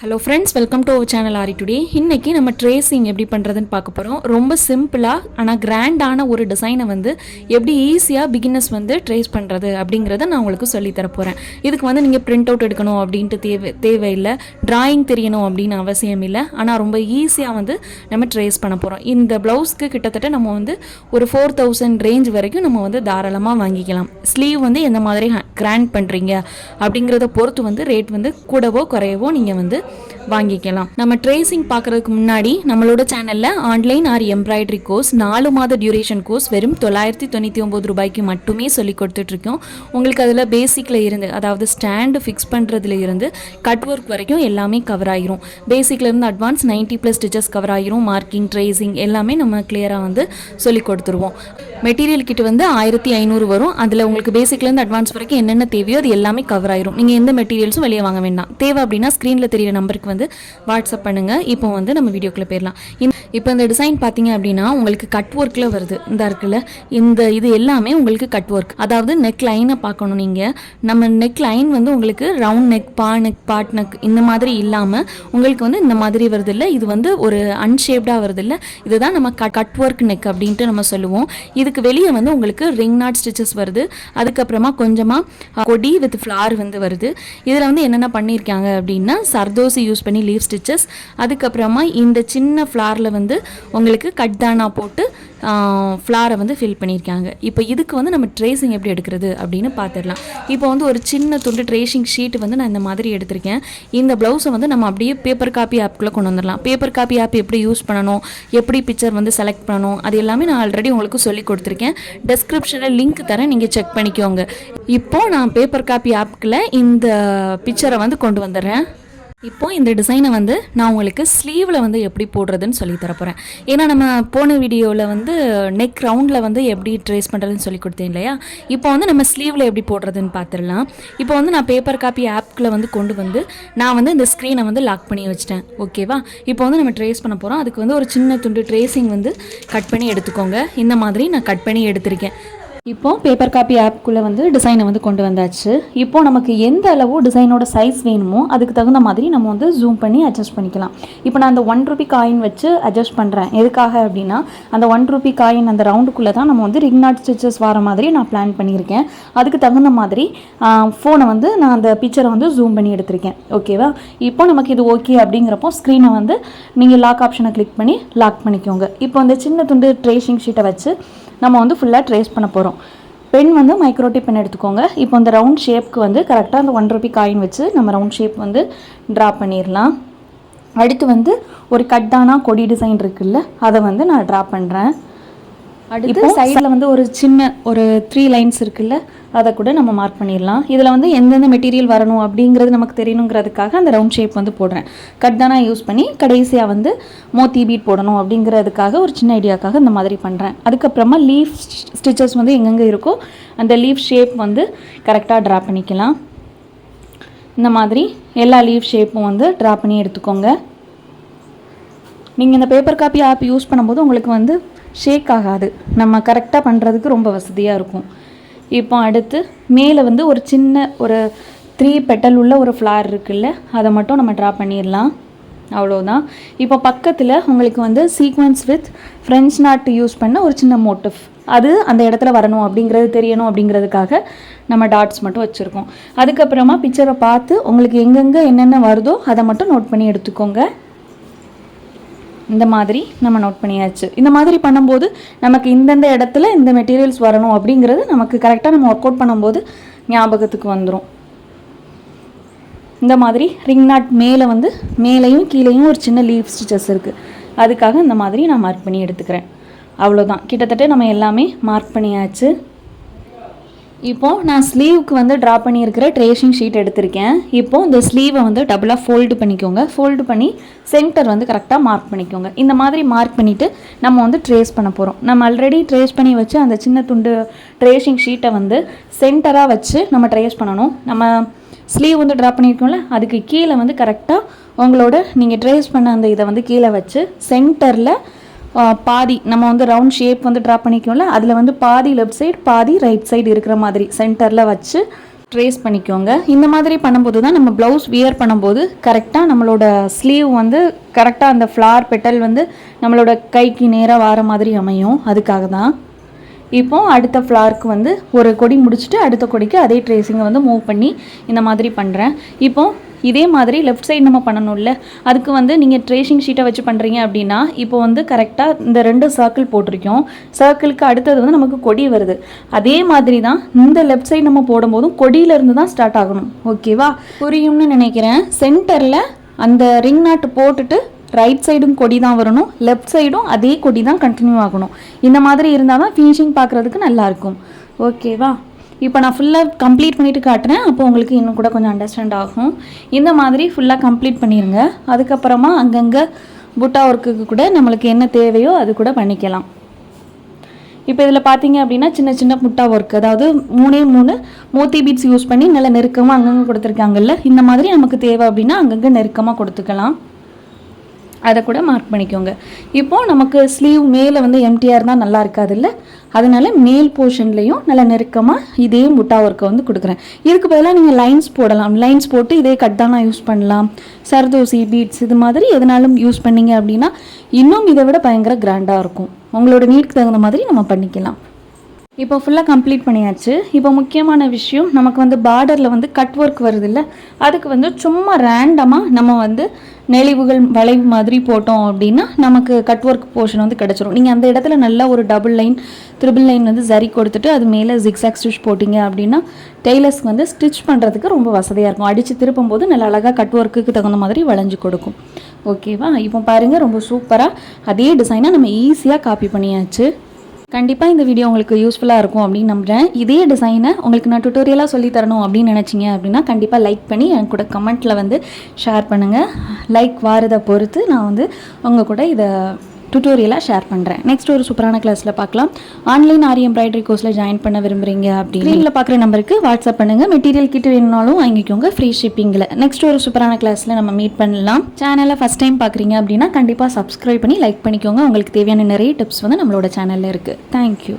Hello friends welcome to our channel Aari today இன்னைக்கு நம்ம tracing எப்படி பண்ணுறதுன்னு பார்க்க போகிறோம் ரொம்ப சிம்பிளாக ஆனால் கிராண்டான ஒரு டிசைனை வந்து எப்படி ஈஸியாக பிகினர்ஸ் வந்து ட்ரேஸ் பண்ணுறது அப்படிங்கிறத நான் உங்களுக்கு சொல்லித் போகிறேன் இதுக்கு வந்து நீங்கள் பிரிண்ட் அவுட் எடுக்கணும் அப்படின்ட்டு தேவை தேவையில்லை. டிராயிங் தெரியணும் அப்படின்னு அவசியம் இல்லை. ஆனால் ரொம்ப ஈஸியாக வந்து நம்ம ட்ரேஸ் பண்ண போகிறோம் இந்த ப்ளவுஸ்க்கு கிட்டத்தட்ட நம்ம வந்து ஒரு ஃபோர் தௌசண்ட் ரேஞ்ச் வரைக்கும் நம்ம வந்து தாராளமாக வாங்கிக்கலாம். ஸ்லீவ் வந்து எந்த மாதிரி கிராண்ட் பண்ணுறீங்க அப்படிங்கிறத பொறுத்து வந்து ரேட் வந்து கூடவோ குறையவோ நீங்கள் வந்து வாங்கிக்கலாம். நம்ம ட்ரேசிங் பார்க்கறதுக்கு முன்னாடி நம்மளோட சேனலில் ஆன்லைன் ஆர் எம்ப்ராய்டரி கோர்ஸ் நாலு மாத டியூரேஷன் கோர்ஸ் வெறும் தொள்ளாயிரத்தி தொண்ணூற்றி ஒம்பது ரூபாய்க்கு மட்டுமே சொல்லி கொடுத்துட்ருக்கோம். உங்களுக்கு அதில் பேசிக்கில் இருந்து அதாவது ஸ்டாண்டு ஃபிக்ஸ் பண்ணுறதுல இருந்து கட் ஒர்க் வரைக்கும் எல்லாமே கவர் ஆகிரும் பேசிக்ல இருந்து அட்வான்ஸ் 90 ப்ளஸ் ஸ்டிச்சஸ் கவர் ஆகிரும் மார்க்கிங் ட்ரேசிங் எல்லாமே நம்ம கிளியராக வந்து சொல்லி கொடுத்துருவோம். மெட்டீரியல் கிட்ட வந்து ஆயிரத்தி ஐநூறு வரும். அதில் உங்களுக்கு பேசிக்லேருந்து அட்வான்ஸ் வரைக்கும் என்னென்ன தேவையோ அது எல்லாமே கவர் ஆயிரும். நீங்கள் எந்த மெட்டீரியல்ஸும் வெளியே வாங்க வேண்டாம். தேவை அப்படின்னா ஸ்க்ரீனில் தெரியிற நம்பருக்கு வந்து வாட்ஸ்அப் பண்ணுங்கள் இப்போ வந்து நம்ம வீடியோக்குள்ளே போயிடலாம். இப்போ இந்த டிசைன் பார்த்தீங்க அப்படின்னா உங்களுக்கு கட் ஒர்க்கில் வருது. இந்த இருக்குல்ல இந்த இது எல்லாமே உங்களுக்கு கட் ஒர்க் அதாவது நெக் லைனை பார்க்கணும் நீங்கள் நம்ம நெக் லைன் வந்து உங்களுக்கு ரவுண்ட் நெக் பா நெக் பாட் நெக் இந்த மாதிரி இல்லாமல் உங்களுக்கு வந்து இந்த மாதிரி வருது இல்லை இது வந்து ஒரு அன்ஷேப்டாக வருது இல்லை இதுதான் நம்ம கட் கட் ஒர்க் நெக் அப்படின்ட்டு நம்ம சொல்லுவோம். இதுக்கு வெளியே வந்து உங்களுக்கு ரிங் நாட் ஸ்டிச்சஸ் வருது. அதுக்கப்புறமா கொஞ்சமாக கொடி வித் ஃப்ளார் வந்து வருது. இதில் வந்து என்னென்ன பண்ணியிருக்காங்க அப்படின்னா சர்தோசி யூஸ் பண்ணி லீவ் ஸ்டிச்சஸ் அதுக்கப்புறமா இந்த சின்ன ஃப்ளாரில் வந்து உங்களுக்கு கட் தானா போட்டு ஃப்ளாரை வந்து ஃபில் பண்ணியிருக்காங்க. இப்போ இதுக்கு வந்து நம்ம ட்ரேசிங் எப்படி எடுக்கிறது அப்படின்னு பார்த்துடலாம் இப்போ வந்து ஒரு சின்ன துண்டு ட்ரேசிங் ஷீட் வந்து நான் இந்த மாதிரி எடுத்திருக்கேன். இந்த ப்ளவுஸை வந்து நம்ம அப்படியே பேப்பர் காப்பி ஆப்குள்ளே கொண்டு வந்துடலாம் பேப்பர் காப்பி ஆப் எப்படி யூஸ் பண்ணணும் எப்படி பிக்சர் வந்து செலக்ட் பண்ணணும் அது எல்லாமே நான் ஆல்ரெடி உங்களுக்கு சொல்லி கொடுத்துருக்கேன். டெஸ்கிரிப்ஷனில் லிங்க் தரேன் நீங்கள் செக் பண்ணிக்கோங்க. இப்போது நான் பேப்பர் காப்பி ஆப்கில் இந்த பிக்சரை வந்து கொண்டு வந்துடுறேன். இப்போ இந்த டிசைனை வந்து நான் உங்களுக்கு ஸ்லீவில் வந்து எப்படி போடுறதுன்னு சொல்லி தரப்போகிறேன் ஏன்னா நம்ம போன வீடியோவில் வந்து நெக் ரவுண்டில் வந்து எப்படி ட்ரேஸ் பண்ணுறதுன்னு சொல்லி கொடுத்தேன் இல்லையா? இப்போ வந்து நம்ம ஸ்லீவில் எப்படி போடுறதுன்னு பார்த்துடலாம். இப்போ வந்து நான் பேப்பர் காப்பி ஆப்க்குள்ளே வந்து கொண்டு வந்து நான் வந்து இந்த ஸ்க்ரீனை வந்து லாக் பண்ணி வச்சிட்டேன். ஓகேவா இப்போ வந்து நம்ம ட்ரேஸ் பண்ண போகிறோம் அதுக்கு வந்து ஒரு சின்ன துண்டு ட்ரேசிங் வந்து கட் பண்ணி எடுத்துக்கோங்க. இந்த மாதிரி நான் கட் பண்ணி எடுத்திருக்கேன். இப்போ பேப்பர் காப்பி ஆப்குள்ளே வந்து டிசைனை வந்து கொண்டு வந்தாச்சு. இப்போ நமக்கு எந்த அளவு டிசைனோட சைஸ் வேணுமோ அதுக்கு தகுந்த மாதிரி நம்ம வந்து ஜூம் பண்ணி அட்ஜஸ்ட் பண்ணிக்கலாம். இப்போ நான் அந்த ஒன் ருபி காயின் வச்சு அட்ஜஸ்ட் பண்ணுறேன் எதுக்காக அப்படின்னா அந்த ஒன் ருபி காயின் அந்த ரவுண்டுக்குள்ளே தான் நம்ம வந்து ரிங் நாட் ஸ்டிச்சஸ் வர மாதிரி நான் பிளான் பண்ணியிருக்கேன். அதுக்கு தகுந்த மாதிரி ஃபோனை வந்து நான் அந்த பிக்சரை வந்து ஜூம் பண்ணி எடுத்திருக்கேன். ஓகேவா இப்போ நமக்கு இது ஓகே அப்படிங்கிறப்போ ஸ்க்ரீனை வந்து நீங்கள் லாக் ஆப்ஷனை கிளிக் பண்ணி லாக் பண்ணிக்கோங்க. இப்போ அந்த சின்ன துண்டு ட்ரேஷிங் ஷீட்டை வச்சு நம்ம வந்து ஃபுல்லாக ட்ரேஸ் பண்ண போகிறோம் பென் வந்து மைக்ரோட்டி பென் எடுத்துக்கோங்க. இப்போ இந்த ரவுண்ட் ஷேப்க்கு வந்து கரெக்டாக அந்த ஒன் ருபி காயின் வச்சு நம்ம ரவுண்ட் ஷேப் வந்து ட்ரா பண்ணிடலாம். அடுத்து வந்து ஒரு கட்டானா கொடி டிசைன் இருக்குல்ல அதை வந்து நான் ட்ரா பண்ணுறேன் அடுத்து சைடில் வந்து ஒரு சின்ன ஒரு த்ரீ லைன்ஸ் இருக்குல்ல அதை கூட நம்ம மார்க் பண்ணிடலாம். இதில் வந்து எந்தெந்த மெட்டீரியல் வரணும் அப்படிங்கிறது நமக்கு தெரியணுங்கிறதுக்காக அந்த ரவுண்ட் ஷேப் வந்து போடுறேன். கட்தானா யூஸ் பண்ணி கடைசியாக வந்து மோத்தி பீட் போடணும் அப்படிங்கிறதுக்காக ஒரு சின்ன ஐடியாக்காக இந்த மாதிரி பண்ணுறேன் அதுக்கப்புறமா லீஃப் ஸ்டிச்சஸ் வந்து எங்கெங்கே இருக்கோ அந்த லீஃப் ஷேப் வந்து கரெக்டாக ட்ரா பண்ணிக்கலாம். இந்த மாதிரி எல்லா லீஃப் ஷேப்பும் வந்து ட்ரா பண்ணி எடுத்துக்கோங்க. நீங்கள் இந்த பேப்பர் காப்பி ஆப் யூஸ் பண்ணும்போது உங்களுக்கு வந்து ஷேக் ஆகாது. நம்ம கரெக்டாக பண்ணுறதுக்கு ரொம்ப வசதியாக இருக்கும். இப்போ அடுத்து மேலே வந்து ஒரு சின்ன ஒரு த்ரீ பெட்டல் உள்ள ஒரு ஃப்ளார் இருக்குல்ல அதை மட்டும் நம்ம ட்ரா பண்ணிடலாம். அவ்வளோதான் இப்போ பக்கத்தில் உங்களுக்கு வந்து sequence with French knot use பண்ண ஒரு சின்ன மோட்டிவ் அது அந்த இடத்துல வரணும் அப்படிங்கிறது தெரியணும் அப்படிங்கிறதுக்காக நம்ம டாட்ஸ் மட்டும் வச்சுருக்கோம். அதுக்கப்புறமா பிக்சரை பார்த்து உங்களுக்கு எங்கெங்கே என்னென்ன வருதோ அதை மட்டும் நோட் பண்ணி எடுத்துக்கோங்க. இந்த மாதிரி நம்ம நோட் பண்ணியாச்சு. இந்த மாதிரி பண்ணும்போது நமக்கு இந்தந்த இடத்துல இந்த மெட்டீரியல்ஸ் வரணும் அப்படிங்கிறது நமக்கு கரெக்டாக நம்ம ஒர்க் அவுட் பண்ணும்போது ஞாபகத்துக்கு வந்துடும் இந்த மாதிரி ரிங் நாட் மேலே வந்து மேலேயும் கீழேயும் ஒரு சின்ன லீவ் ஸ்டிச்சஸ் இருக்குது அதுக்காக இந்த மாதிரி நான் மார்க் பண்ணி எடுத்துக்கிறேன். அவ்வளோதான் கிட்டத்தட்ட நம்ம எல்லாமே மார்க் பண்ணியாச்சு. இப்போது நான் ஸ்லீவுக்கு வந்து ட்ரா பண்ணியிருக்கிற ட்ரேஷிங் ஷீட் எடுத்திருக்கேன். இப்போது இந்த ஸ்லீவை வந்து டபுளாக ஃபோல்டு பண்ணிக்கோங்க. ஃபோல்டு பண்ணி சென்டர் வந்து கரெக்டாக மார்க் பண்ணிக்கோங்க. இந்த மாதிரி மார்க் பண்ணிவிட்டு நம்ம வந்து ட்ரேஸ் பண்ண போகிறோம் நம்ம ஆல்ரெடி ட்ரேஸ் பண்ணி வச்சு அந்த சின்ன துண்டு ட்ரேஷிங் ஷீட்டை வந்து சென்டராக வச்சு நம்ம ட்ரேஸ் பண்ணணும். நம்ம ஸ்லீவ் வந்து ட்ரா பண்ணியிருக்கோம்ல அதுக்கு கீழே வந்து கரெக்டாக உங்களோட நீங்கள் ட்ரேஸ் பண்ண அந்த இதை வந்து கீழே வச்சு சென்டரில் பாதி நம்ம வந்து ரவுண்ட் ஷேப் வந்து ட்ரா பண்ணிக்கோம்ல அதில் வந்து பாதி லெஃப்ட் சைடு பாதி ரைட் சைடு இருக்கிற மாதிரி சென்டரில் வச்சு ட்ரேஸ் பண்ணிக்கோங்க இந்த மாதிரி பண்ணும்போது தான் நம்ம ப்ளவுஸ் வியர் பண்ணும்போது கரெக்டாக நம்மளோட ஸ்லீவ் வந்து கரெக்டாக அந்த ஃப்ளார் பெட்டல் வந்து நம்மளோட கைக்கு நேராக வர மாதிரி அமையும். அதுக்காக தான். இப்போது அடுத்த ஃப்ளார்க்கு வந்து ஒரு கொடி முடிச்சுட்டு அடுத்த கொடிக்கு அதே ட்ரேஸிங்கை வந்து மூவ் பண்ணி இந்த மாதிரி பண்ணுறேன் இப்போது இதே மாதிரி லெஃப்ட் சைடு நம்ம பண்ணணும்ல. அதுக்கு வந்து நீங்கள் ட்ரேசிங் ஷீட்டை வச்சு பண்ணுறீங்க அப்படின்னா இப்போ வந்து கரெக்டாக இந்த ரெண்டு சர்க்கிள் போட்டிருக்கோம். சர்க்கிளுக்கு அடுத்தது வந்து நமக்கு கொடி வருது. அதே மாதிரி தான் இந்த லெஃப்ட் சைடு நம்ம போடும்போதும் கொடியிலேருந்து தான் ஸ்டார்ட் ஆகணும். ஓகேவா புரியும்னு நினைக்கிறேன். சென்டரில் அந்த ரிங் நாட்டு போட்டுட்டு ரைட் சைடும் கொடி தான் வரணும். லெஃப்ட் சைடும் அதே கொடி தான் கண்டினியூ ஆகணும். இந்த மாதிரி இருந்தால் தான் ஃபினிஷிங் பார்க்குறதுக்கு நல்லாயிருக்கும் ஓகேவா இப்போ நான் ஃபுல்லாக கம்ப்ளீட் பண்ணிவிட்டு காட்டுறேன். அப்போ உங்களுக்கு இன்னும் கூட கொஞ்சம் அண்டர்ஸ்டாண்ட் ஆகும். இந்த மாதிரி ஃபுல்லாக கம்ப்ளீட் பண்ணிடுங்க அதுக்கப்புறமா அங்கங்கே புட்டா ஒர்க்குக்கு கூட நம்மளுக்கு என்ன தேவையோ அது கூட பண்ணிக்கலாம். இப்போ இதில் பார்த்தீங்க அப்படின்னா சின்ன சின்ன முட்டா ஒர்க் அதாவது மூணே மூணு மோத்தி பீட்ஸ் யூஸ் பண்ணி நல்லா நெருக்கமாக அங்கங்கே கொடுத்துருக்காங்கல்ல இந்த மாதிரி நமக்கு தேவை அப்படின்னா அங்கங்கே நெருக்கமாக கொடுத்துக்கலாம். அதை கூட மார்க் பண்ணிக்கோங்க. இப்போது நமக்கு ஸ்லீவ் மேலே வந்து எம்டிஆர் இருந்தால் நல்லா இருக்காதுல்ல? அதனால மேல் போர்ஷன்லேயும் நல்லா நெருக்கமாக இதே முட்டா ஒர்க்கை வந்து கொடுக்குறேன். இதுக்கு பதிலாக நீங்கள் லைன்ஸ் போடலாம். லைன்ஸ் போட்டு இதே கட்டானா யூஸ் பண்ணலாம். சர்தோசி பீட்ஸ் இது மாதிரி எதனாலும் யூஸ் பண்ணீங்க அப்படின்னா இன்னும் இதை விட பயங்கர கிராண்டாக இருக்கும். உங்களோட நீட்க்கு தகுந்த மாதிரி நம்ம பண்ணிக்கலாம். இப்போ ஃபுல்லாக கம்ப்ளீட் பண்ணியாச்சு. இப்போ முக்கியமான விஷயம் நமக்கு வந்து பார்டரில் வந்து கட் ஒர்க் வருது இல்லை அதுக்கு வந்து சும்மா ரேண்டமாக நம்ம வந்து நெளிவுகள் வளைவு மாதிரி போட்டோம் அப்படின்னா நமக்கு கட் ஒர்க் போர்ஷன் வந்து கிடச்சிரும். நீங்கள் அந்த இடத்துல நல்லா ஒரு டபுள் லைன் த்ரிபிள் லைன் வந்து சரி கொடுத்துட்டு அது மேலே ஜிக்ஸாக் ஸ்டிச் போட்டிங்க அப்படின்னா டெய்லர்ஸ்க்கு வந்து ஸ்டிச் பண்ணுறதுக்கு ரொம்ப வசதியாக இருக்கும். அடித்து திருப்பும் போது நல்லா அழகாக கட் ஒர்க்குக்கு தகுந்த மாதிரி வளைஞ்சு கொடுக்கும். ஓகேவா இப்போ பாருங்கள் ரொம்ப சூப்பராக அதே டிசைனாக நம்ம ஈஸியாக காப்பி பண்ணியாச்சு. கண்டிப்பாக இந்த வீடியோ உங்களுக்கு யூஸ்ஃபுல்லாக இருக்கும் அப்படின்னு நம்புகிறேன் இதே டிசைனை உங்களுக்கு நான் டுட்டோரியலாக சொல்லி தரணும் அப்படின்னு நினச்சிங்க அப்படின்னா கண்டிப்பாக லைக் பண்ணி என் கூட கமெண்ட்டில் வந்து ஷேர் பண்ணுங்கள் லைக் வாரதை பொறுத்து நான் வந்து உங்கள் கூட இதை டுட்டோரியலாக ஷேர் பண்ணுறேன் நெக்ஸ்ட் ஒரு சூப்பரான கிளாஸில் பார்க்கலாம். ஆன்லைன் ஆரி எம்ப்ராய்டரி கோர்ஸில் ஜாயின் பண்ண விரும்புறீங்க அப்படின்னு. பார்க்குற நம்பருக்கு வாட்ஸ்அப் பண்ணுங்கள் மெட்டீரியல் கிட்ட வேணுனாலும் வாங்கிக்கோங்க. ஃப்ரீ ஷிப்பிங்கில் நெக்ஸ்ட் ஒரு சூப்பரான கிளாஸில் நம்ம மீட் பண்ணலாம். சேனலை ஃபஸ்ட் டைம் பார்க்குறீங்க அப்படின்னா கண்டிப்பாக சப்ஸ்கிரைப் பண்ணி லைக் பண்ணிக்கோங்க. உங்களுக்கு தேவையான நிறைய டிப்ஸ் வந்து நம்மளோட சேனலில் இருக்குது தேங்க்யூ